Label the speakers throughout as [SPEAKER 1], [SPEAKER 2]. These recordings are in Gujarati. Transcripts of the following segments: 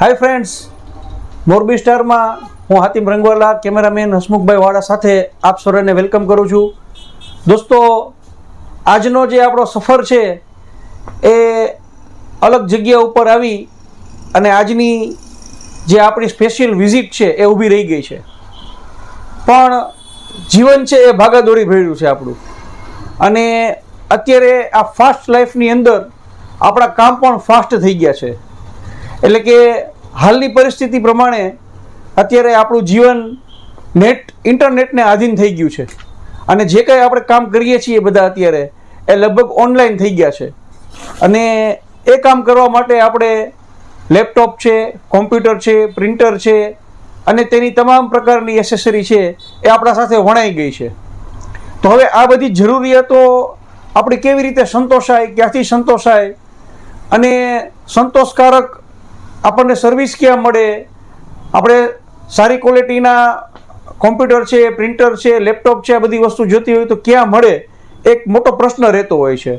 [SPEAKER 1] હાય ફ્રેન્ડ્સ મોરબી સ્ટારમાં હું હાતિમ રંગવાલા, કેમેરામેન હસમુખભાઈ વાળા સાથે આપ સૌને વેલકમ કરું છું. દોસ્તો, આજનો જે આપણો સફર છે એ અલગ જગ્યા ઉપર આવી અને આજની જે આપણી સ્પેશિયલ વિઝિટ છે એ ઊભી રહી ગઈ છે. પણ જીવન છે એ ભાગાદોડી ભર્યું છે આપણું. અને અત્યારે આ ફાસ્ટ લાઈફની અંદર આપણા કામ પણ ફાસ્ટ થઈ ગયા છે. એટલે કે હાલની પરિસ્થિતિ પ્રમાણે અત્યારે આપણું જીવન નેટ, ઇન્ટરનેટને આધીન થઈ ગયું છે. અને જે કંઈ આપણે કામ કરીએ છીએ બધા અત્યારે, એ લગભગ ઓનલાઈન થઈ ગયા છે. અને એ કામ કરવા માટે આપણે લેપટોપ છે, કોમ્પ્યુટર છે, પ્રિન્ટર છે, અને તેની તમામ પ્રકારની એસેસરી છે, એ આપણા સાથે વણાઈ ગઈ છે. તો હવે આ બધી જરૂરિયાતો આપણી કેવી રીતે સંતોષાય, ક્યાંથી સંતોષાય? અને સંતોષકારક આપણને સર્વિસ ક્યાં મળે? આપણે સારી ક્વોલિટીના કોમ્પ્યુટર છે પ્રિન્ટર છે લેપટોપ છે, આ બધી વસ્તુ જોતી હોય તો ક્યાં મળે? એક મોટો પ્રશ્ન રહેતો હોય છે.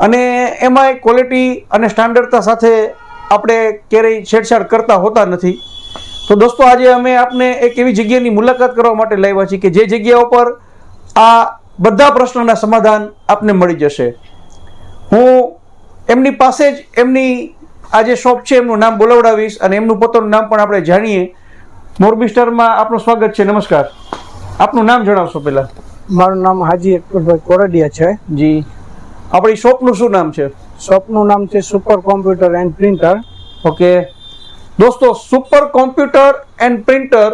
[SPEAKER 1] અને એમાંય ક્વોલિટી અને સ્ટાન્ડર્ડતા સાથે આપણે ક્યારેય છેડછાડ કરતા હોતા નથી. તો દોસ્તો, આજે અમે આપને એક એવી જગ્યાની મુલાકાત કરવા માટે લાવ્યા છીએ કે જે જગ્યા ઉપર આ બધા પ્રશ્નોના સમાધાન આપને મળી જશે. હું એમની પાસે જ એમની આ જે શોપ છે એમનું નામ બોલાવડાવીશ અને એમનું પોતાનું નામ પણ આપણે જાણીએ. મોરબી સ્ટારમાં આપનું સ્વાગત છે નમસ્કાર. આપનું નામ જણાવશો પહેલા.
[SPEAKER 2] મારું નામ હાજી અકબરભાઈ કોરડિયા છે.
[SPEAKER 1] જી. આપણી શોપનું શું નામ છે?
[SPEAKER 2] શોપનું નામ છે super computer and printer.
[SPEAKER 1] Okay. દોસ્તો સુપર કોમ્પ્યુટર એન્ડ પ્રિન્ટર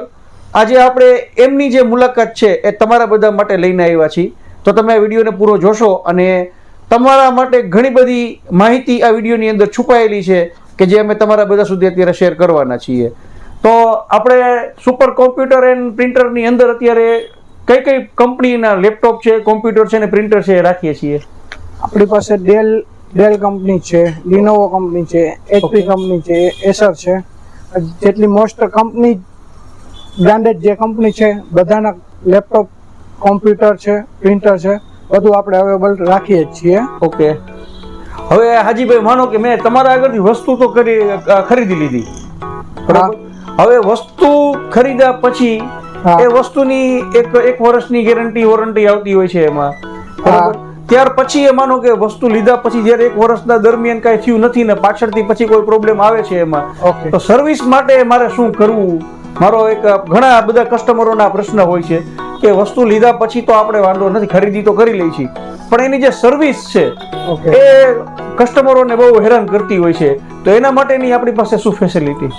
[SPEAKER 1] આજે આપણે એમની જે મુલાકાત છે એ તમારા બધા માટે લઈને આવ્યા છીએ. તો તમે આ વિડીયોને પૂરો જોશો અને તમારા માટે ઘણી બધી માહિતી આ વિડીયોની અંદર છુપાયેલી છે કે જે અમે તમારા બધા સુધી અત્યારે શેર કરવાના છીએ. તો આપણે સુપર કોમ્પ્યુટર એન્ડ પ્રિન્ટરની અંદર અત્યારે કઈ કઈ કંપનીના લેપટોપ છે કોમ્પ્યુટર છે ને પ્રિન્ટર છે એ રાખીએ છીએ?
[SPEAKER 2] આપણી પાસે ડેલ ડેલ કંપની છે લિનોવો કંપની છે એચપી કંપની છે એસર છે. જેટલી મોસ્ટ કંપની બ્રાન્ડેડ જે કંપની છે બધાના લેપટોપ કોમ્પ્યુટર છે પ્રિન્ટર છે. બધું આપણે અવેલેબલ રાખીએ જ છીએ.
[SPEAKER 1] ઓકે. હવે હાજીભાઈ માનો કે મેં તમારા આગળથી વસ્તુ તો કરી ખરીદી લીધી. હવે વસ્તુ ખરીદ્યા પછી. એ વસ્તુની એક એક વર્ષની ગેરંટી વોરંટી આવતી હોય છે એમાં. બરાબર? ત્યાર પછી એ માનો કે વસ્તુ લીધા પછી જ્યારે એક વર્ષના દરમિયાન કાંઈ થયું નથી ને પાછળથી પછી કોઈ પ્રોબ્લેમ આવે છે એમાં તો સર્વિસ માટે મારે શું કરવું? મારો એક ઘણા બધા કસ્ટમરોના પ્રશ્ન હોય છે. કે વસ્તુ લીધા પછી તો આપણે વાંધો નથી ખરીદી તો કરી લઈ છીએ પણ એની જે સર્વિસ છે એ કસ્ટમરોને બહુ હેરાન કરતી હોય છે. તો એના માટેની આપણી પાસે શું ફેસિલિટી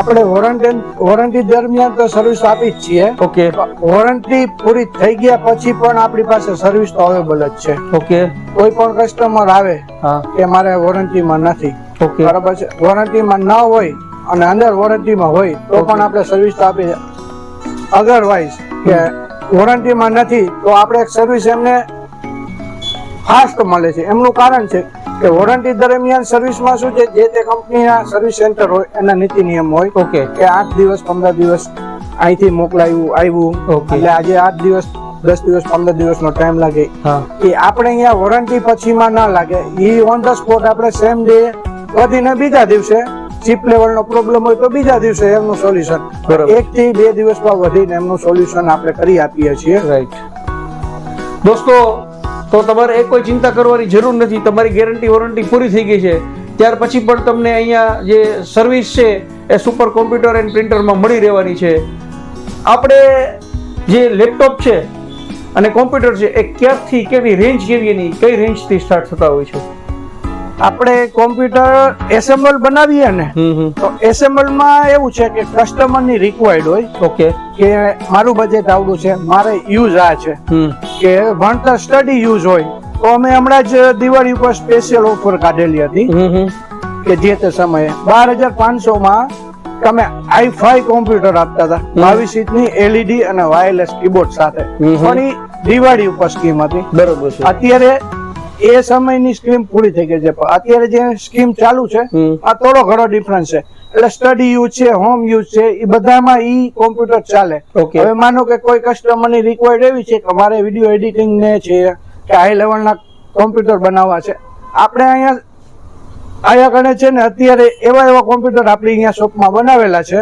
[SPEAKER 2] આપણે વોરંટી વોરંટી દરમિયાન તો સર્વિસ આપી જ છીએ.
[SPEAKER 1] ઓકે
[SPEAKER 2] વોરંટી પૂરી થઈ ગયા પછી પણ આપણી પાસે સર્વિસ તો અવેલેબલ જ છે.
[SPEAKER 1] ઓકે
[SPEAKER 2] કોઈ પણ કસ્ટમર આવે કે મારે વોરંટીમાં નથી.
[SPEAKER 1] ઓકે
[SPEAKER 2] બરાબર છે. વોરંટીમાં ન હોય અને અંદર વોરંટીમાં હોય તો પણ આપણે સર્વિસ તો આપી અધરવાઇઝ કે વોરંટીમાં નથી તો આપણે સર્વિસ એમને ફાસ્ટ મળે છે. એમનું કારણ છે કે વોરંટી દરમિયાન સર્વિસમાં શું છે જે તે કંપનીના સર્વિસ સેન્ટર હોય એના નીતિ નિયમ હોય
[SPEAKER 1] ઓકે
[SPEAKER 2] કે આઠ દિવસ પંદર દિવસ અહીંથી મોકલાયું આવ્યું. એટલે આજે આઠ દિવસ દસ દિવસ પંદર દિવસનો ટાઈમ લાગે. એ આપણે અહીંયા વોરંટી પછીમાં ના લાગે. એ ઓન ધ સ્પોટ આપણે સેમ ડે વધીને બીજા દિવસે ચીપ લેવલનો પ્રોબ્લેમ હોય તો બીજા દિવસે એમનું સોલ્યુશન. એક થી બે દિવસમાં વધીને એમનું સોલ્યુશન આપણે કરી આપીએ છીએ.
[SPEAKER 1] રાઈટ દોસ્તો તો તમારે એ કોઈ ચિંતા કરવાની જરૂર નથી. તમારી ગેરંટી વોરંટી પૂરી થઈ ગઈ છે. ત્યાર પછી પણ તમને અહીંયા જે સર્વિસ છે એ સુપર કોમ્પ્યુટર એન્ડ પ્રિન્ટરમાં મળી રહેવાની છે. આપણે જે લેપટોપ છે અને કોમ્પ્યુટર છે એ ક્યાંથી કેવી રેન્જ કેવી એની કઈ રેન્જથી સ્ટાર્ટ થતા હોય છે?
[SPEAKER 2] આપણે કોમ્પ્યુટર એસેમ્બલ બનાવીએ ને તો એસેમ્બલમાં એવું છે કે કસ્ટમરની રિક્વાયર્ડ હોય.
[SPEAKER 1] ઓકે.
[SPEAKER 2] કે મારું બજેટ આવડું છે મારે યુઝ આ છે. કે ભણતર સ્ટડી યુઝ હોય. તો અમે હમણાં જ દિવાળી ઉપર સ્પેશિયલ ઓફર કાઢેલી હતી. કે જે તે સમયે બાર હજાર પાંચસો માં તમે આઈ ફાઈ કોમ્પ્યુટર આપતા હતા. બાવીસ ઇંચની એલઈડી અને વાયરલેસ કીબોર્ડ સાથે. પણ દિવાળી ઉપર સ્કીમ હતી.
[SPEAKER 1] બરોબર
[SPEAKER 2] અત્યારે એ સમયની સ્કીમ પૂરી થઈ ગઈ છે. અત્યારે જે સ્કીમ ચાલુ છે આ થોડો ઘણો ડિફરન્સ છે. એટલે સ્ટડી યુઝ છે હોમ યુઝ છે એ બધામાં ઈ કોમ્પ્યુટર ચાલે. હવે માનો કે કોઈ કસ્ટમરની રિક્વાયર્ડ એવી છે કે મારે વીડિયો એડિટિંગ ને છે કે હાઈ લેવલના કોમ્પ્યુટર બનાવવા છે. આપણે અહીંયા અહીંયા કણે છે ને અત્યારે એવા એવા કોમ્પ્યુટર આપણે અહીંયા શોપમાં બનાવેલા છે.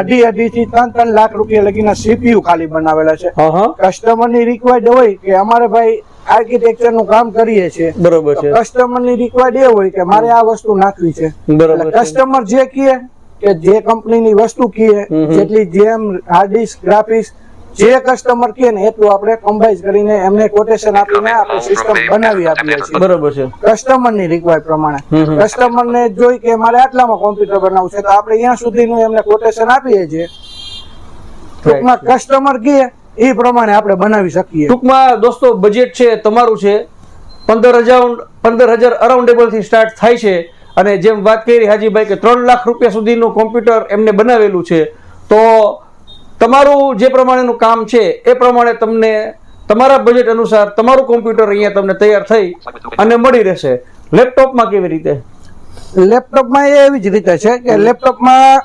[SPEAKER 2] અઢી અઢી થી ત્રણ ત્રણ લાખ રૂપિયા લગીના સીપીયુ ખાલી બનાવેલા છે. કસ્ટમરની રિક્વાયર્ડ હોય કે અમારે ભાઈ આર્કિટેક્ચરનું કામ કરીએ છીએ.
[SPEAKER 1] બરોબર છે.
[SPEAKER 2] કસ્ટમરની રિક્વાયર્ડ એ હોય કે મારે આ વસ્તુ નાખવી છે.
[SPEAKER 1] બરોબર
[SPEAKER 2] કસ્ટમર જે કહે કે જે કંપનીની વસ્તુ કહે જેટલી જેમ હાર્ડ ડિસ્ક ગ્રાફિક્સ જે કસ્ટમર કે ને એટલું આપણે કમ્બાઈઝ કરીને એમને કોટેશન આપીને આપણે સિસ્ટમ બનાવી આપીએ છીએ.
[SPEAKER 1] બરોબર છે.
[SPEAKER 2] કસ્ટમરની રિક્વાયર પ્રમાણે. કસ્ટમર ને જોઈ કે મારે આટલામાં કોમ્પ્યુટર બનાવવું છે તો આપણે અહીંયા સુધીનું એમને કોટેશન આપીએ છીએ. ટૂંકમાં કસ્ટમર કહે એ પ્રમાણે આપણે બનાવી શકીએ.
[SPEAKER 1] ટૂંકમાં દોસ્તો બજેટ છે તમારું છે. પંદર હજાર પંદર હજાર અરાઉન્ડેબલથી સ્ટાર્ટ થાય છે. અને જેમ વાત કરી હાજીભાઈ કે ત્રણ લાખ રૂપિયા સુધીનું કોમ્પ્યુટર એમને બનાવેલું છે તો તમારું જે પ્રમાણેનું કામ છે એ પ્રમાણે તમને તમારા બજેટ અનુસાર તમારું કોમ્પ્યુટર અહીંયા તમને તૈયાર થઈ અને મળી રહેશે. લેપટોપમાં કેવી રીતે?
[SPEAKER 2] લેપટોપમાં એ એવી જ રીતે છે કે લેપટોપમાં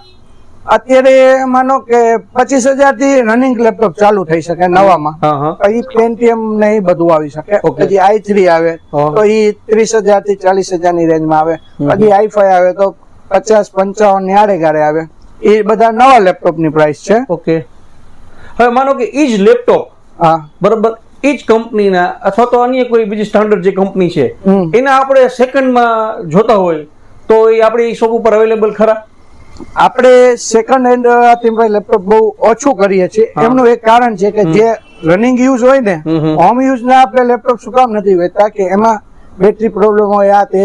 [SPEAKER 2] અત્યારે માનો કે પચીસ હજારથી રનિંગ લેપટોપ ચાલુ થઈ શકે નવામાં.
[SPEAKER 1] હા
[SPEAKER 2] પેન્ટીએમ ને ઈ બધું આવી શકે. પછી આઈ થ્રી આવે તો ઈ ત્રીસ હજારથી ચાલીસ હજારની રેન્જમાં આવે. પછી આઈ ફાઈ આવે તો પચાસ પંચાવનની આડે ગાડે આવે. એ બધા નવા લેપટોપની પ્રાઇસ છે.
[SPEAKER 1] ઓકે. હવે માનો કે એ જ લેપટોપ
[SPEAKER 2] હા.
[SPEAKER 1] બરોબર એ જ કંપનીના અથવા તો અન્ય કોઈ બીજી સ્ટાન્ડર્ડ જે કંપની છે એના આપણે સેકન્ડમાં જોતા હોય તો એ આપણી શોપ ઉપર અવેલેબલ ખરા?
[SPEAKER 2] આપણે સેકન્ડ હેન્ડ ભાઈ લેપટોપ બહુ ઓછું કરીએ છીએ. એમનું એક કારણ છે કે જે રનિંગ યુઝ હોય ને
[SPEAKER 1] હમ
[SPEAKER 2] યુઝ ના આપણે લેપટોપ શું કામ નથી વેચતા કે એમાં બેટરી પ્રોબ્લેમ હોય આ તે.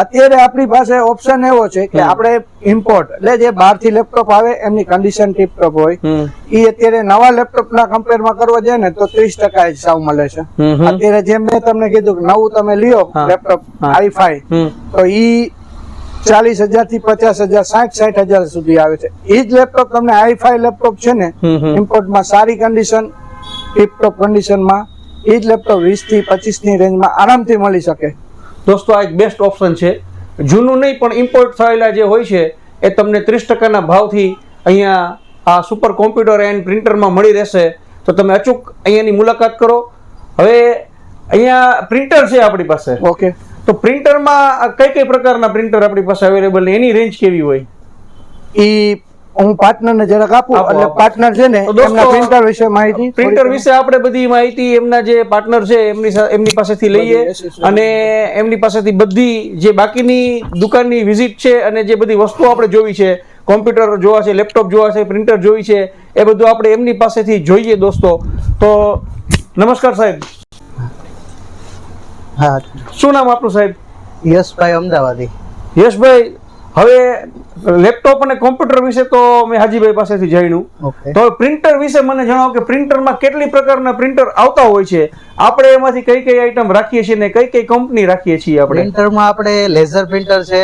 [SPEAKER 2] અત્યારે આપણી પાસે ઓપ્શન એવો છે કે આપણે ઇમ્પોર્ટ એટલે જે બહારથી લેપટોપ આવે એમની કન્ડિશન ટીપટોપ હોય. એ અત્યારે નવા લેપટોપ ના કમ્પેરમાં કરવા જાય ને તો ત્રીસ ટકા જ સાવ મળે છે. અત્યારે જેમ મેં તમને કીધું નવું તમે લ્યો લેપટોપ. આઈ ફાઈ તો ઈ ચાલીસ હજારથી પચાસ હજાર સાઠ સાઠ હજાર સુધી આવે છે. એ જ લેપટોપ તમને હાઈફાઈ લેપટોપ છે ને. ઇમ્પોર્ટમાં સારી કન્ડિશન ટીપટોપ કન્ડિશનમાં એ જ લેપટોપ વીસથી પચીસની રેન્જમાં આરામથી મળી શકે.
[SPEAKER 1] દોસ્તો આ એક બેસ્ટ ઓપ્શન છે. જૂનું નહીં પણ ઇમ્પોર્ટ થયેલા જે હોય છે એ તમને ત્રીસ ટકાના ભાવથી અહીંયા આ સુપર કોમ્પ્યુટર એન્ડ પ્રિન્ટરમાં મળી રહેશે. તો તમે અચૂક અહીંયાની મુલાકાત કરો. હવે અહીંયા પ્રિન્ટર છે આપણી પાસે.
[SPEAKER 2] ઓકે
[SPEAKER 1] તો પ્રિન્ટરમાં કઈ કઈ પ્રકારના પ્રિન્ટર આપણી પાસે અવેલેબલ ને એની રેન્જ કેવી હોય?
[SPEAKER 2] એ હું પાર્ટનરને જરાક આપું એટલે પાર્ટનર છે ને એમના પ્રિન્ટર વિશે માહિતી
[SPEAKER 1] પ્રિન્ટર વિશે આપણે બધી માહિતી એમના જે પાર્ટનર છે એમની એમની પાસેથી લઈએ. અને એમની પાસેથી બધી જે બાકીની દુકાનની વિઝિટ છે અને જે બધી વસ્તુઓ આપણે જોવી છે કોમ્પ્યુટર જોવા છે લેપટોપ જોવા છે પ્રિન્ટર જોઈ છે એ બધું આપણે એમની પાસેથી જોઈએ દોસ્તો. તો નમસ્કાર સાહેબ.
[SPEAKER 3] હા.
[SPEAKER 1] શું નામ આપનું સાહેબ?
[SPEAKER 3] યશભાઈ અમદાવાદી.
[SPEAKER 1] યશભાઈ હવે લેપટોપ અને કોમ્પ્યુટર વિશે તો મેં હાજીભાઈ પાસેથી જાણ્યું. તો પ્રિન્ટર વિશે મને જણાવો કે પ્રિન્ટરમાં કેટલી પ્રકારના પ્રિન્ટર આવતા હોય છે? આપણે એમાંથી કઈ કઈ આઈટમ રાખીએ છીએ ને કઈ કઈ કંપની રાખીએ છીએ આપણે?
[SPEAKER 3] પ્રિન્ટરમાં આપણે લેઝર પ્રિન્ટર છે.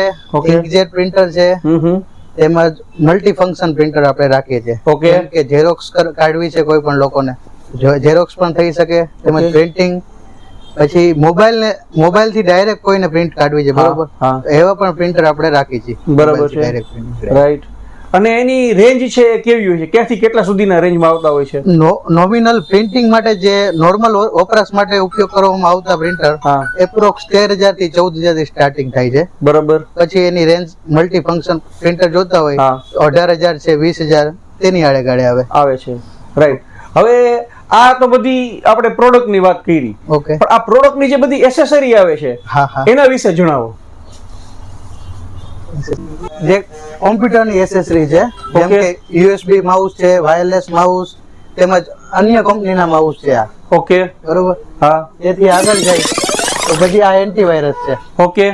[SPEAKER 3] ઇન્કજેટ પ્રિન્ટર છે તેમજ મલ્ટી ફંક્શન પ્રિન્ટર આપણે રાખીએ છીએ. ઓકે. કે ઝેરોક્સ કાઢવી છે કોઈ પણ લોકોને. ઝેરોક્સ પણ થઈ શકે તેમજ પ્રિન્ટિંગ પછી મોબાઈલ ને મોબાઈલથી ડાયરેક્ટ કોઈને પ્રિન્ટ કાઢવી છે બરોબર? એવા પણ પ્રિન્ટર આપણે રાખી છે
[SPEAKER 1] બરોબર છે. રાઈટ અને એની રેન્જ છે કેવી હોય છે? ક્યાંથી કેટલા સુધીના રેન્જમાં આવતા હોય છે?
[SPEAKER 3] નોમિનલ પ્રિન્ટિંગ માટે જે નોર્મલ વપરાશ માટે ઉપયોગ કરવામાં આવતા પ્રિન્ટર એપ્રોક્સ તેર હજારથી ચૌદ હજારથી સ્ટાર્ટિંગ થાય છે.
[SPEAKER 1] બરાબર.
[SPEAKER 3] પછી એની રેન્જ મલ્ટી ફંક્શન પ્રિન્ટર જોતા હોય અઢાર હજાર છે વીસ હજાર તેની આડે ગાડે આવે.
[SPEAKER 1] આવે છે. રાઈટ હવે આ તો બધી આપણે પ્રોડક્ટની વાત કરી.
[SPEAKER 3] ઓકે
[SPEAKER 1] પણ આ પ્રોડક્ટની જે બધી એસેસરી આવે છે એના વિશે જણાવો.
[SPEAKER 3] જે કોમ્પ્યુટરની એસેસરી છે જેમ કે યુએસબી માઉસ છે વાયરલેસ માઉસ તેમજ અન્ય કંપનીના માઉસ છે આ.
[SPEAKER 1] ઓકે
[SPEAKER 3] બરોબર?
[SPEAKER 1] હા.
[SPEAKER 3] એથી આગળ જાય તો પછી આ એન્ટીવાયરસ છે.
[SPEAKER 1] ઓકે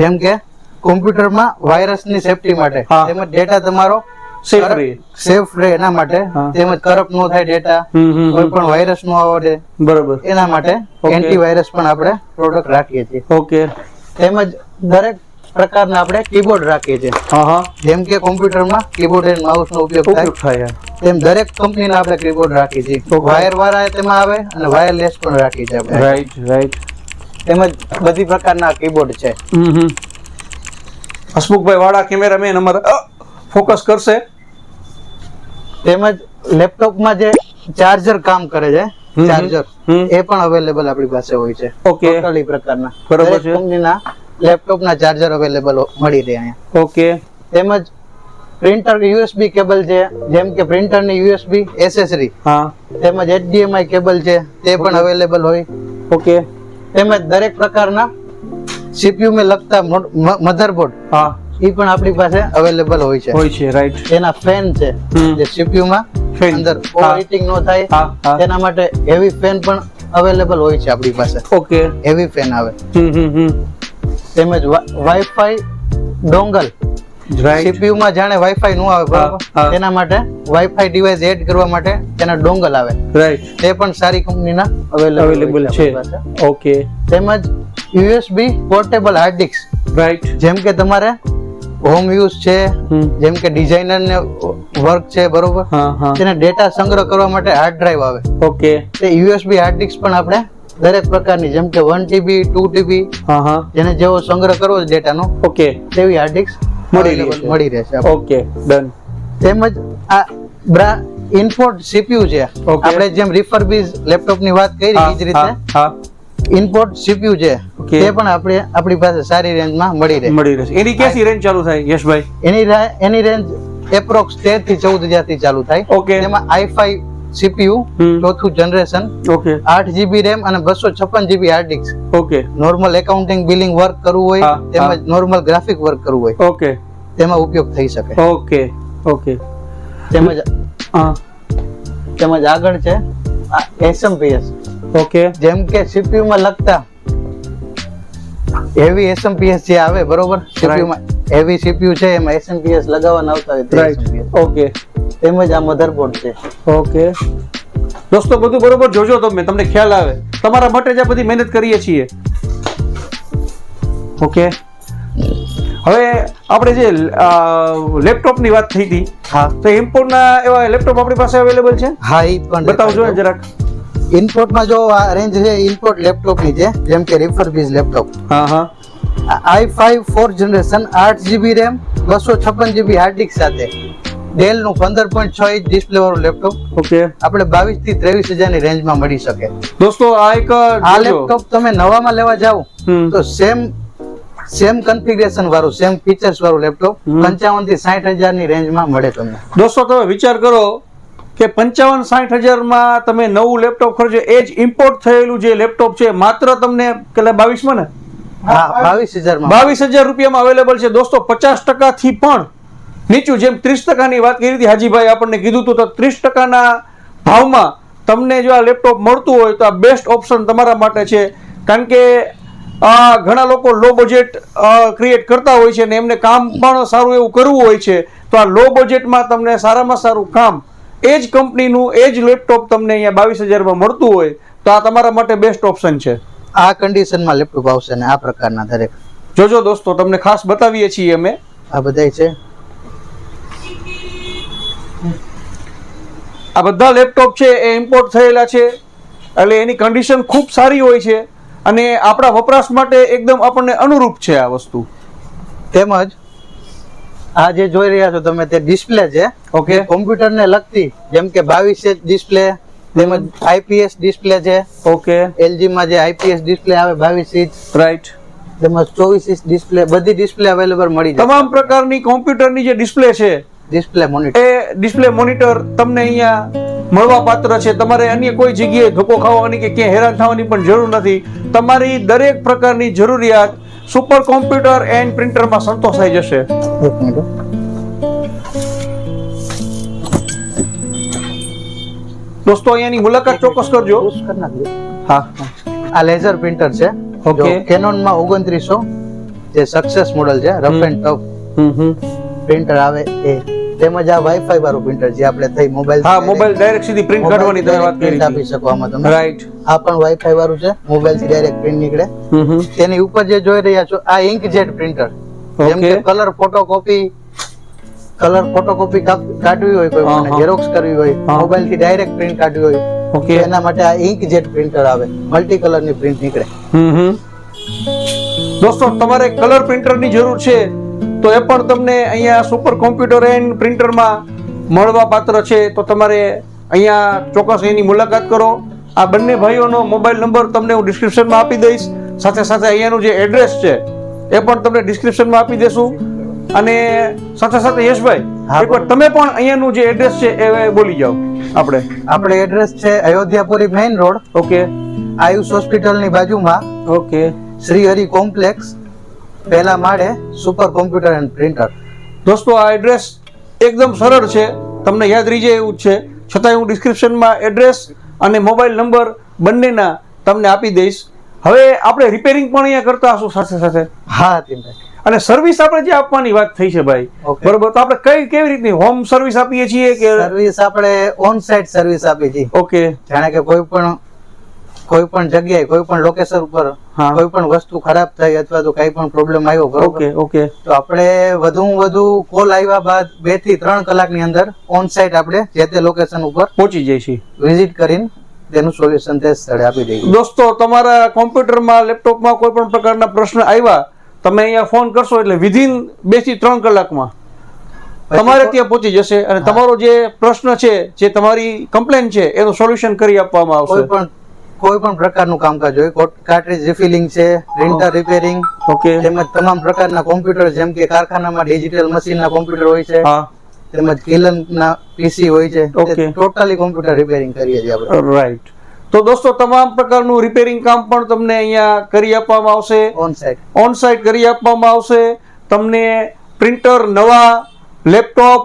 [SPEAKER 3] જેમ કે કોમ્પ્યુટરમાં વાયરસની સેફટી માટે. તેમજ ડેટા તમારો
[SPEAKER 1] સેફ રહે.
[SPEAKER 3] સેફ રહે એના માટે. તેમજ કરપ્ટ નો થાય ડેટા કોઈ પણ વાયરસ નો આવડે.
[SPEAKER 1] બરોબર.
[SPEAKER 3] એના માટે એન્ટીવાયરસ પણ આપણે પ્રોડક્ટ રાખીએ છીએ.
[SPEAKER 1] ઓકે
[SPEAKER 3] તેમજ દરેક પ્રકારના આપણે કીબોર્ડ રાખીએ છીએ. જેમ કે કોમ્પ્યુટરમાં કીબોર્ડ એન્ડ માઉસ નો ઉપયોગ થાય.
[SPEAKER 1] થાય
[SPEAKER 3] તેમ દરેક કંપનીના આપણે કીબોર્ડ રાખીએ છીએ. વાયર વાળા તેમાં આવે અને વાયરલેસ પણ રાખીએ છીએ આપણે.
[SPEAKER 1] રાઈટ રાઈટ
[SPEAKER 3] તેમજ બધી પ્રકારના કીબોર્ડ છે.
[SPEAKER 1] હસમુખભાઈ વાળા કેમેરામેન અમારા ફોકસ કરશે.
[SPEAKER 3] તેમજ લેપટોપમાં જે ચાર્જર કામ કરે છે ચાર્જર એ પણ અવેલેબલ આપણી પાસે હોય છે.
[SPEAKER 1] ઓકે.
[SPEAKER 3] ટોટલી પ્રકારના.
[SPEAKER 1] બરોબર છે.
[SPEAKER 3] કંપનીના લેપટોપના ચાર્જર અવેલેબલ મળી રહે અહીંયા.
[SPEAKER 1] ઓકે.
[SPEAKER 3] તેમજ પ્રિન્ટર યુએસબી કેબલ છે જેમ કે પ્રિન્ટરની યુએસબી એસેસરી.
[SPEAKER 1] હા.
[SPEAKER 3] તેમજ એચડીએમઆઈ કેબલ છે તે પણ અવેલેબલ હોય.
[SPEAKER 1] ઓકે.
[SPEAKER 3] તેમજ દરેક પ્રકારના સીપીયુ મે લગતા મધરબોર્ડ.
[SPEAKER 1] હા.
[SPEAKER 3] એ પણ આપણી પાસે અવેલેબલ હોય છે.
[SPEAKER 1] હોય છે રાઈટ
[SPEAKER 3] એના ફેન છે. જે સીપીયુ માં
[SPEAKER 1] ફેન
[SPEAKER 3] અંદર. ઓવરહીટિંગ ન થાય તેના માટે હેવી ફેન પણ અવેલેબલ હોય છે આપણી પાસે.
[SPEAKER 1] ઓકે
[SPEAKER 3] હેવી ફેન આવે.
[SPEAKER 1] હમ હમ હમ.
[SPEAKER 3] તેમજ વાઈફાઈ ડોંગલ સીપીયુ માં જાણે વાઈફાઈ નું આવે બરાબર? તેના માટે વાઈફાઈ ડિવાઇસ એડ કરવા માટે તેના ડોંગલ આવે.
[SPEAKER 1] રાઈટ
[SPEAKER 3] તે પણ સારી કંપનીના અવેલેબલ
[SPEAKER 1] છે ઓકે
[SPEAKER 3] તેમજ USB portable hard disk
[SPEAKER 1] right
[SPEAKER 3] જેમ કે તમારે હોમ યુઝ છે જેમ કે ડિઝાઇનર ને વર્ક છે બરોબર? તેને ડેટા સંગ્રહ કરવા માટે હાર્ડ ડ્રાઈવ આવે.
[SPEAKER 1] ઓકે
[SPEAKER 3] તે યુએસબી હાર્ડ ડિસ્ક પણ આપણે દરેક પ્રકારની જેમ કે વન ટીબી ટુ ટીબી જેને જેવો સંગ્રહ કરવો ડેટા ડેટાનો
[SPEAKER 1] ઓકે
[SPEAKER 3] તેવી હાર્ડ ડિસ્ક
[SPEAKER 1] મળી રહે છે.
[SPEAKER 3] મળી રહેશે
[SPEAKER 1] ઓકે ડન
[SPEAKER 3] તેમજ આ બ્રા ઇન્ફોર્ટ સીપીયુ છે. આપણે જેમ રિફર્બિઝ લેપટોપની વાત કરી એ જ રીતે.
[SPEAKER 1] હા.
[SPEAKER 3] ઇમ્પોર્ટ સીપીયુ છે તે પણ આપણે આપણી પાસે સારી રેન્જમાં મળી રહે.
[SPEAKER 1] મળી રહેશે. એની કેસી રેન્જ ચાલુ થાય યશભાઈ?
[SPEAKER 3] એની એની રેન્જ એપ્રોક્સ તેરથી ચૌદ હજારથી ચાલુ થાય.
[SPEAKER 1] ઓકે.
[SPEAKER 3] એમાં આઈ ફાઈવ સીપીયુ ચોથું જનરેશન
[SPEAKER 1] ઓકે.
[SPEAKER 3] આઠ જીબી રેમ અને બસો છપ્પન GB hard disk
[SPEAKER 1] okay.
[SPEAKER 3] Normal accounting billing work કરવું હોય તેમજ નોર્મલ ગ્રાફિક વર્ક કરવું હોય.
[SPEAKER 1] ઓકે.
[SPEAKER 3] તેમાં ઉપયોગ થઈ શકે.
[SPEAKER 1] Okay okay.
[SPEAKER 3] તેમજ
[SPEAKER 1] હા.
[SPEAKER 3] તેમજ આગળ છે એસએમપીએસ
[SPEAKER 1] ઓકે
[SPEAKER 3] જેમ કે સીપીયુ માં લગતા હેવી એસએમપીએસ જે આવે બરોબર? સીપીયુ માં હેવી સીપીયુ છે એમાં એસએમપીએસ લગાવવાના આવતા હોય
[SPEAKER 1] ઓકે
[SPEAKER 3] તેમજ આ મધરબોર્ડ છે.
[SPEAKER 1] ઓકે દોસ્તો બધું બરોબર જોજો તમે તમને ખ્યાલ આવે. તમારા માટે જ આ બધી મહેનત કરીએ છીએ. ઓકે હવે આપણે જે લેપટોપની વાત થઈ હતી
[SPEAKER 3] હા.
[SPEAKER 1] તો ઇમ્પોર્ટના એવા લેપટોપ આપણી પાસે અવેલેબલ છે?
[SPEAKER 3] હા એ પણ
[SPEAKER 1] બતાવજો ને જરાક.
[SPEAKER 3] ઇનપોર્ટમાં જો આ રેન્જ છે ઇનપોર્ટ લેપટોપની છે જેમ કે રિફર્બિઝ લેપટોપ
[SPEAKER 1] હા હા.
[SPEAKER 3] આઈ ફાઈવ ફોર જનરેશન આઠ જીબી રેમ બસો છપ્પન જીબી હાર્ડ ડિસ્ક સાથે. ડેલનું પંદર પોઈન્ટ છ ઇંચ ડિસ્પ્લે વાળું લેપટોપ
[SPEAKER 1] ઓકે
[SPEAKER 3] આપણે બાવીસથી ત્રેવીસ હજારની રેન્જમાં મળી શકે.
[SPEAKER 1] દોસ્તો આ એક
[SPEAKER 3] આ લેપટોપ તમે નવામાં લેવા જાઓ તો સેમ સેમ કન્ફિગરેશન વાળું સેમ ફીચર્સ વાળું લેપટોપ પંચાવનથી સાઠ હજારની રેન્જમાં મળે તમને.
[SPEAKER 1] દોસ્તો તમે વિચાર કરો કે પંચાવન સાઠ હજારમાં તમે નવું લેપટોપ ખરીદો એ જ ઇમ્પોર્ટ થયેલું જે લેપટોપ છે માત્ર તમને કેટલા બાવીસમાં ને?
[SPEAKER 3] હા બાવીસ હજારમાં.
[SPEAKER 1] બાવીસ હજાર રૂપિયામાં અવેલેબલ છે. દોસ્તો પચાસ ટકાથી પણ નીચું જેમ ત્રીસ ટકાની વાત કરી હતી હાજીભાઈ આપણને કીધું હતું તો ત્રીસ ટકાના ભાવમાં તમને જો આ લેપટોપ મળતું હોય તો આ બેસ્ટ ઓપ્શન તમારા માટે છે. કારણ કે ઘણા લોકો લો બજેટ ક્રિએટ કરતા હોય છે અને એમને કામ પણ સારું એવું કરવું હોય છે તો આ લો બજેટમાં તમને સારામાં સારું કામ એ જ કંપનીનું એ જ લેપટોપ તમને અહીંયા બાવીસ હજારમાં મળતું હોય તો આ તમારા માટે બેસ્ટ ઓપ્શન છે.
[SPEAKER 3] આ કન્ડિશનમાં લેપટોપ આવશે ને આ પ્રકારના દરેક.
[SPEAKER 1] જોજો દોસ્તો તમને ખાસ બતાવીએ છીએ અમે.
[SPEAKER 3] આ બધાય છે?
[SPEAKER 1] આ બધા લેપટોપ છે એ ઇમ્પોર્ટ થયેલા છે એટલે એની કન્ડિશન ખૂબ સારી હોય છે અને આપણા વપરાશ માટે એકદમ આપણને અનુરૂપ છે આ વસ્તુ.
[SPEAKER 3] તેમજ આ જે જોઈ રહ્યા છો તમે તે ડિસ્પ્લે છે.
[SPEAKER 1] ઓકે
[SPEAKER 3] કોમ્પ્યુટર ને લગતી જેમ કે બાવીસ ઇંચ ડિસ્પ્લે તેમજ આઈપીએસ ડિસ્પ્લે છે.
[SPEAKER 1] ઓકે
[SPEAKER 3] એલજી માં જે આઈપીએસ ડિસ્પ્લે આવે બાવીસ ઇંચ.
[SPEAKER 1] રાઈટ
[SPEAKER 3] તેમજ ચોવીસ ઇંચ ડિસ્પ્લે બધી ડિસ્પ્લે અવેલેબલ મળી જાય.
[SPEAKER 1] તમામ પ્રકારની કોમ્પ્યુટરની જે ડિસ્પ્લે છે
[SPEAKER 3] ડિસ્પ્લે મોનિટર
[SPEAKER 1] એ ડિસ્પ્લે મોનિટર તમને અહીંયા મળવા પાત્ર છે. તમારે અન્ય કોઈ જગ્યાએ ધોકો ખાવાની કે ક્યાંય હેરાન થવાની પણ જરૂર નથી. તમારી દરેક પ્રકારની જરૂરિયાત સુપર કોમ્પ્યુટર એન્ડ પ્રિન્ટરમાં સંતોષાઈ જશે. દોસ્તો અહીંયાની મુલાકાત ચોક્કસ કરજો. હા.
[SPEAKER 3] આ લેઝર પ્રિન્ટર છે. ઓકે કેનોનમાં ઓગણત્રીસો જે સક્સેસ મોડલ છે રફ એન્ડ ટફ
[SPEAKER 1] હમ હમ.
[SPEAKER 3] પ્રિન્ટર આવે એ. તેમજ આ વાઈફાઈ વાળું પ્રિન્ટર જે આપણે થઈ મોબાઈલ
[SPEAKER 1] હા મોબાઈલ ડાયરેક્ટ સીધી પ્રિન્ટ કાઢવાની તમે વાત કરી.
[SPEAKER 3] આપી શકો આમાં તમે
[SPEAKER 1] રાઈટ
[SPEAKER 3] આ પણ વાઈફાઈ વાળું છે મોબાઈલથી ડાયરેક્ટ પ્રિન્ટ નીકળે. તેની ઉપર જે જોઈ રહ્યા છો આ ઇન્કજેટ પ્રિન્ટર જેમ કે કલર ફોટોકોપી કલર ફોટોકોપી કાઢવી હોય કોઈ મને ઝેરોક્સ કરવી હોય મોબાઈલથી ડાયરેક્ટ પ્રિન્ટ કાઢવી હોય
[SPEAKER 1] ઓકે
[SPEAKER 3] એના માટે આ ઇન્કજેટ પ્રિન્ટર આવે. મલ્ટી કલરની પ્રિન્ટ નીકળે.
[SPEAKER 1] દોસ્તો તમારે કલર પ્રિન્ટરની જરૂર છે. તો એ પણ તમને અહીંયા સુપર કોમ્પ્યુટર એન્ડ પ્રિન્ટરમાં મળવા પાત્ર છે. તો તમારે અહીંયા ચોક્કસ એની મુલાકાત કરો. આ બંને ભાઈઓનો મોબાઈલ નંબર તમને હું ડિસ્ક્રિપ્શનમાં આપી દઈશ. સાથે સાથે અહીંયાનું જે એડ્રેસ છે એ પણ તમને ડિસ્ક્રિપ્શનમાં આપી દેશું. અને સાથે સાથે યશભાઈ એકવાર તમે પણ અહીંયાનું જે એડ્રેસ છે એ બોલી જાઓ. આપણે.
[SPEAKER 3] આપણે એડ્રેસ છે Ayodhyapuri main road
[SPEAKER 1] okay
[SPEAKER 3] Ayush હોસ્પિટલની બાજુમાં
[SPEAKER 1] ઓકે
[SPEAKER 3] શ્રી હરિ કોમ્પ્લેક્સ પહેલા માળે સુપર કોમ્પ્યુટર એન્ડ પ્રિન્ટર
[SPEAKER 1] દોસ્તો આ એડ્રેસ એકદમ સરળ છે. તમને યાદ રહી જાય એવું જ છે. છતાંય હું ડિસ્ક્રિપ્શનમાં એડ્રેસ અને મોબાઈલ નંબર બંનેના તમને આપી દઈશ. હવે આપણે રિપેરિંગ પણ અહીંયા કરતા હશું સાથે સાથે.
[SPEAKER 3] હા હતીમભાઈ
[SPEAKER 1] અને સર્વિસ આપણે જે આપવાની વાત થઈ છે ભાઈ બરોબર? તો આપણે કઈ કેવી રીતની હોમ સર્વિસ આપીએ છીએ કે
[SPEAKER 3] સર્વિસ આપણે ઓન સાઇટ સર્વિસ આપીએ છીએ.
[SPEAKER 1] ઓકે
[SPEAKER 3] જાણે કે કોઈ પણ કોઈ પણ જગ્યાએ કોઈ પણ લોકેશન ઉપર કોઈ પણ વસ્તુ ખરાબ થઈ અથવા તો કઈ પણ પ્રોબ્લેમ આવ્યો
[SPEAKER 1] ઓકે ઓકે.
[SPEAKER 3] તો આપણે વધુ વધુ કોલ આવ્યા બાદ બેથી ત્રણ કલાકની અંદર ઓન સાઇટ આપણે જે તે લોકેશન ઉપર
[SPEAKER 1] પહોંચી છે
[SPEAKER 3] વિઝિટ કરીને તેનું સોલ્યુશન તે સ્થળે આપી દઈએ.
[SPEAKER 1] દોસ્તો તમારા કોમ્પ્યુટરમાં લેપટોપમાં કોઈ પણ પ્રકારના પ્રશ્ન આવ્યા તમે અહીંયા ફોન કરશો એટલે વિધિન બેથી ત્રણ કલાકમાં તમારે ત્યાં પહોંચી જશે અને તમારો જે પ્રશ્ન છે જે તમારી કમ્પ્લેન છે એનું સોલ્યુશન કરી આપવામાં
[SPEAKER 3] કોઈ પણ કોઈ પણ પ્રકારનું કામકાજ હોય કાર્ટ્રીજ રિફિલિંગ છે પ્રિન્ટર રિપેરિંગ
[SPEAKER 1] ઓકે
[SPEAKER 3] તેમજ તમામ પ્રકારના કોમ્પ્યુટર જેમ કે કારખાનામાં ડિજિટલ મશીનના કોમ્પ્યુટર હોય છે તેમજ કિલનના પીસી હોય છે ટોટલી કોમ્પ્યુટર રિપેરિંગ કરીએ છીએ આપણે.
[SPEAKER 1] રાઈટ તો દોસ્તો તમામ પ્રકારનું રિપેરિંગ કામ પણ તમને અહીંયા કરી આપવામાં આવશે.
[SPEAKER 3] ઓન સાઇટ
[SPEAKER 1] ઓન સાઇટ કરી આપવામાં આવશે. તમને પ્રિન્ટર નવા લેપટોપ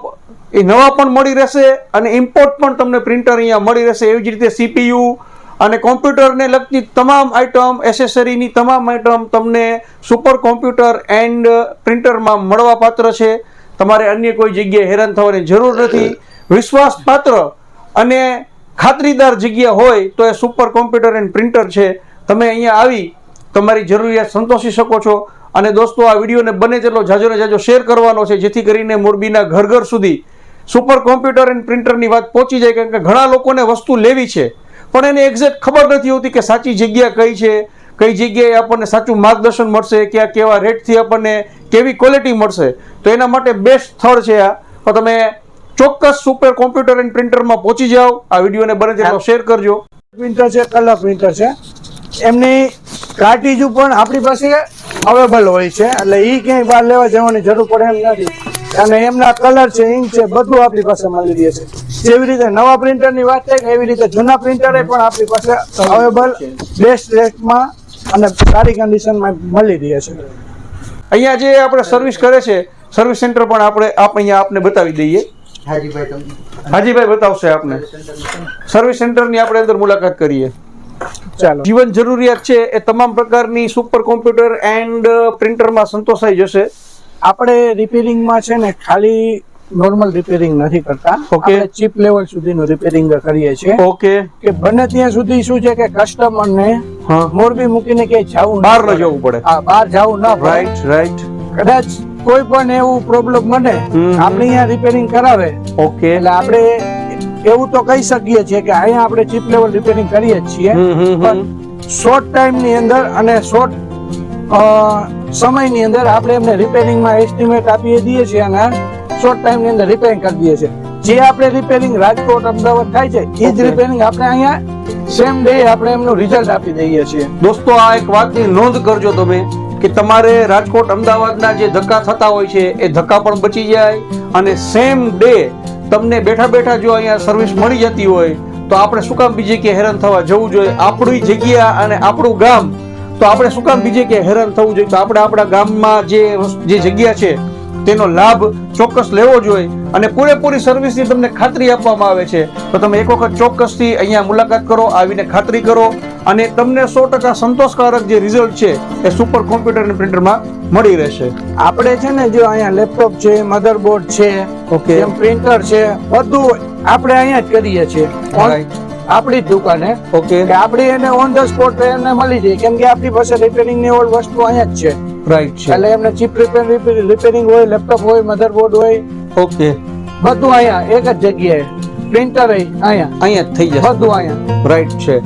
[SPEAKER 1] એ નવા પણ મળી રહેશે અને ઇમ્પોર્ટ પણ તમને પ્રિન્ટર અહીંયા મળી રહેશે. એવી જ રીતે સીપીયુ અને કોમ્પ્યુટરને લગતી તમામ આઇટમ એસેસરીની તમામ આઇટમ તમને સુપર કોમ્પ્યુટર એન્ડ પ્રિન્ટરમાં મળવા પાત્ર છે. તમારે અન્ય કોઈ જગ્યાએ હેરાન થવાની જરૂર નથી. વિશ્વાસપાત્ર અને ખાતરીદાર જગ્યા હોય તો એ સુપર કોમ્પ્યુટર એન્ડ પ્રિન્ટર છે. તમે અહીંયા આવી તમારી જરૂરિયાત સંતોષી શકો છો. અને દોસ્તો, આ વિડીયોને બને તેટલો જાજો ને જાજો શેર કરવાનો છે, જેથી કરીને મોરબીના ઘર ઘર સુધી સુપર કોમ્પ્યુટર એન્ડ પ્રિન્ટરની વાત પહોંચી જાય, કારણ કે ઘણા લોકોને વસ્તુ લેવી છે. પણ એને એક્ઝેક્ટ ખબર નથી હોતી કે સાચી જગ્યા કઈ છે, કઈ જગ્યાએ આપણને સાચું માર્ગદર્શન મળશે, ક્યાં કેવા રેટથી આપણને કેવી ક્વોલિટી મળશે. તો એના માટે બેસ્ટ સ્થળ છે આ. તો તમે ચોક્કસ સુપર કોમ્પ્યુટર એન્ડ પ્રિન્ટરમાં પહોંચી જાઓ. આ વિડીયોને બને તેટલો શેર કરજો.
[SPEAKER 2] પ્રિન્ટર છે, કલર પ્રિન્ટર છે. એમની કાર્ટીજ પણ આપણી પાસે અવેલેબલ હોય છે. એટલે એ ક્યાંય બહાર લેવા જવાની જરૂર પડે એમ નથી. અને એમના કલર છે ઇંક છે બધું આપણી પાસે મળી રહે છે. જેવી રીતે નવા પ્રિન્ટરની વાત થાય એવી રીતે જૂના પ્રિન્ટરે પણ આપણી પાસે અવેલેબલ બેસ્ટ રેટમાં અને સારી કન્ડિશનમાં મળી રહે છે.
[SPEAKER 1] અહીંયા જે આપણે સર્વિસ કરે છે સર્વિસ સેન્ટર પણ આપણે આપ અહીંયા આપને બતાવી દઈએ.
[SPEAKER 3] હાજીભાઈ
[SPEAKER 1] બતાવશે આપને. સર્વિસ સેન્ટરની આપણે અંદર મુલાકાત કરીએ.
[SPEAKER 2] ચાલો.
[SPEAKER 1] જીવન જરૂરિયાત છે એ તમામ પ્રકારની સુપર કોમ્પ્યુટર એન્ડ પ્રિન્ટરમાં સંતોષાઈ જશે.
[SPEAKER 2] આપણે રિપેરિંગમાં છે ને ખાલી નોર્મલ રિપેરિંગ નથી કરતા. ઓકે ચીપ લેવલ સુધીનું રિપેરિંગ કરીએ છીએ.
[SPEAKER 1] ઓકે
[SPEAKER 2] કે બને ત્યાં સુધી શું છે કે કસ્ટમરને મોરબી મૂકીને ક્યાંય જવું
[SPEAKER 1] બહાર ન જવું પડે.
[SPEAKER 2] હા બહાર જવું ન
[SPEAKER 1] રાઈટ રાઈટ
[SPEAKER 2] કદાચ કોઈ પણ એવું પ્રોબ્લેમ બને આપણે અહીંયા રિપેરિંગ કરાવે.
[SPEAKER 1] ઓકે
[SPEAKER 2] એટલે આપણે એવું તો કહી શકીએ છીએ કે અહીંયા આપણે ચીપ લેવલ રિપેરિંગ કરીએ છીએ. પણ શોર્ટ ટાઈમની અંદર અને શોર્ટ સમયની અંદર આપણે એમને રિપેરિંગમાં એસ્ટિમેટ આપીએ દઈએ છીએ અને શોર્ટ ટાઈમની અંદર રિપેરિંગ કરી દઈએ છીએ. જે આપણે રિપેરિંગ રાજકોટ અમદાવાદ થાય છે એ જ રિપેરિંગ આપણે અહીંયા સેમ ડે આપણે એમનું રિઝલ્ટ આપી દઈએ છીએ.
[SPEAKER 1] દોસ્તો આ એક વાતની નોંધ કરજો તમે કે તમારે રાજકોટ અમદાવાદના જે ધક્કા થતા હોય છે એ ધક્કા પણ બચી જાય અને સેમ ડે તમને બેઠા બેઠા જો અહીંયા સર્વિસ મળી જતી હોય તો આપણે શું કામ બીજે કે હેરાન થવા જવું જોઈએ? આપણી જગ્યા અને આપણું ગામ તો આપણે શું કામ બીજે કે હેરાન થવું જોઈએ? તો આપણે આપણા ગામમાં જે જે જગ્યા છે તેનો લાભ ચોક્કસ લેવો જોઈએ અને પૂરેપૂરી સર્વિસની તમને ખાતરી આપવામાં આવે છે. તો તમે એક વખત ચોક્કસથી અહીંયા મુલાકાત કરો આવીને ખાતરી કરો અને તમને સો ટકા સંતોષકારક જે રિઝલ્ટ છે એ સુપર કોમ્પ્યુટર અને પ્રિન્ટરમાં મળી રહેશે.
[SPEAKER 2] આપણે છે ને જો અહીંયા લેપટોપ છે મધરબોર્ડ છે ઓકે પ્રિન્ટર છે બધું આપણે અહીંયા જ કરીએ છીએ. આપણી જ દુકાને.
[SPEAKER 1] ઓકે.
[SPEAKER 2] કે આપણે એને ઓન ધ સ્પોટ એને મળી જાય. કેમ કે આપણી પાસે રિપેરિંગની ઓલ વસ્તુ અહીંયા જ છે.
[SPEAKER 1] રાઈટ છે.
[SPEAKER 2] એટલે એમને ચીપ રિપેર રિપેરિંગ હોય લેપટોપ હોય મધરબોર્ડ હોય.
[SPEAKER 1] ઓકે.
[SPEAKER 2] બધું અહીંયા એક જ જગ્યાએ. પ્રિન્ટર અહીંયા.
[SPEAKER 1] અહીંયા જ થઈ જશે.
[SPEAKER 2] બધું અહીંયા.
[SPEAKER 1] રાઈટ છે.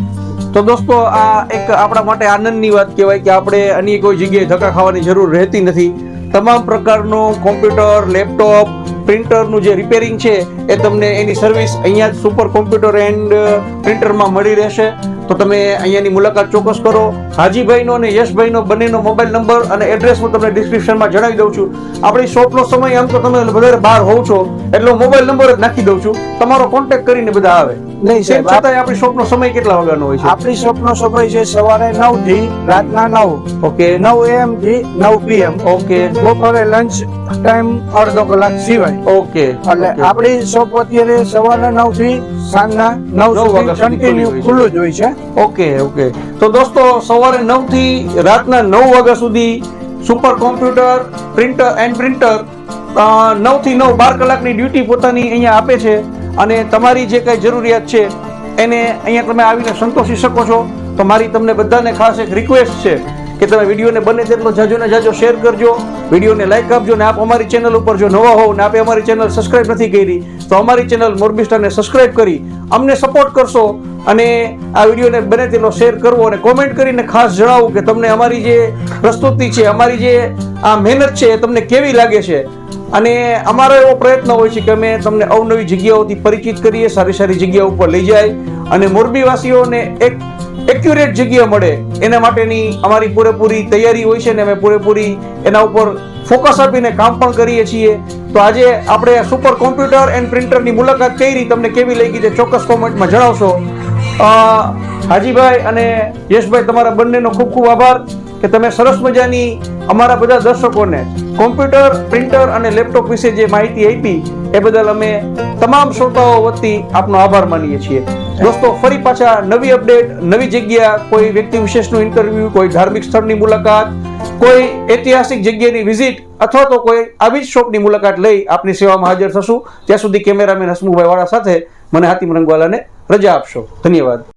[SPEAKER 1] તો દોસ્તો આ એક આપણા માટે આનંદની વાત કહેવાય કે આપણે અન્ય કોઈ જગ્યાએ ધક્કા ખાવાની જરૂર રહેતી નથી. તમામ પ્રકારનું કોમ્પ્યુટર લેપટોપ પ્રિન્ટરનું જે રિપેરિંગ છે એ તમને એની સર્વિસ અહીંયા જ સુપર કોમ્પ્યુટર એન્ડ પ્રિન્ટરમાં મળી રહેશે. તો તમે અહીંયાની મુલાકાત ચોક્કસ કરો. હાજીભાઈનો અને યશભાઈનો બંનેનો મોબાઈલ નંબર અને એડ્રેસ હું તમને ડિસ્ક્રિપ્શનમાં જણાવી દઉં છું. આપણી શોપનો સમય આમ તો તમે વધારે બહાર હોવ છો, એટલે મોબાઈલ નંબર જ નાખી દઉં છું. તમારો કોન્ટેક્ટ કરીને બધા આવે.
[SPEAKER 2] નહીં સાહેબ
[SPEAKER 1] છતાંય આપણી શોપનો સમય કેટલા વાગ્યાનો હોય છે?
[SPEAKER 2] આપણી શોપનો સમય છે સવારે નવથી રાતના નવ.
[SPEAKER 1] ઓકે.
[SPEAKER 2] નવ એમ થી નવ પીએમ
[SPEAKER 1] ઓકે.
[SPEAKER 2] બપોરે લંચ ટાઈમ અડધો કલાક સિવાય.
[SPEAKER 1] ઓકે.
[SPEAKER 2] એટલે આપણી શોપ અત્યારે સવારના નવથી સાંજના નવ
[SPEAKER 1] નવ વાગ્યા
[SPEAKER 2] સુધી
[SPEAKER 1] સુધી
[SPEAKER 2] કન્ટિન્યુ
[SPEAKER 1] ખુલ્લું
[SPEAKER 2] જ હોય છે.
[SPEAKER 1] Okay okay. તો દોસ્તો સવારે નવથી રાતના નવ વાગ્યા સુધી super computer printer and printer નવથી નવ બાર કલાકની ડ્યુટી પોતાની અહીંયા આપે છે. અને તમારી જે કંઈ જરૂરિયાત છે, એને અહીંયા તમે આવીને સંતોષી શકો છો. તો મારી તમને બધાને ખાસ એક રિક્વેસ્ટ છે કે તમે વિડીયોને બને તેટલો જાજો ને જાજો શેર કરજો. વિડીયોને લાઈક આપજો ને આપ અમારી ચેનલ ઉપર જો નવા હોવ ને આપે અમારી ચેનલ સબસ્ક્રાઇબ નથી કરી, તો અમારી ચેનલ મોરબી સ્ટારને સબસ્ક્રાઇબ કરી અમને સપોર્ટ કરશો. અને આ વિડીયોને બને તેટલો શેર કરવો અને કોમેન્ટ કરીને ખાસ જણાવું કે તમને અમારી જે પ્રસ્તુતિ છે, અમારી જે આ મહેનત છે એ તમને કેવી લાગે છે. અને અમારો એવો પ્રયત્ન હોય છે કે અમે તમને અવનવી જગ્યાઓથી પરિચિત કરીએ, સારી સારી જગ્યાઓ ઉપર લઈ જાય અને મોરબીવાસીઓને એક એક્યુરેટ જગ્યા મળે. એના માટેની અમારી પૂરેપૂરી તૈયારી હોય છે ને અમે પૂરેપૂરી એના ઉપર ફોકસ આપીને કામ પણ કરીએ છીએ. તો આજે આપણે સુપર કોમ્પ્યુટર એન્ડ પ્રિન્ટરની મુલાકાત કરી તમને કેવી લઈ ગઈ છે ચોક્કસ કોમેન્ટમાં જણાવશો. હાજીભાઈ અને યશભાઈ, તમારા બંનેનો ખૂબ ખૂબ આભાર. કે તમે સરસ મજાની અમારા બધા દર્શકોને કોમ્પ્યુટર, પ્રિન્ટર અને લેપટોપ વિશે જે માહિતી આપી, એ બદલ અમે તમામ શ્રોતાઓ વતી આપનો આભાર માનીએ છીએ. દોસ્તો, ફરી પાછા નવી અપડેટ, નવી જગ્યા, કોઈ વ્યક્તિ વિશેષનું ઇન્ટરવ્યુ કોઈ ધાર્મિક સ્થળની મુલાકાત, કોઈ ઐતિહાસિક જગ્યાની વિઝિટ અથવા તો કોઈ આવી જ શોપની મુલાકાત લઈ આપની સેવામાં હાજર થશું. ત્યાં સુધી કેમેરામેન હસમુખભાઈ વાળા સાથે મને હાતિમ રંગવાલાને રજા આપશો. ધન્યવાદ.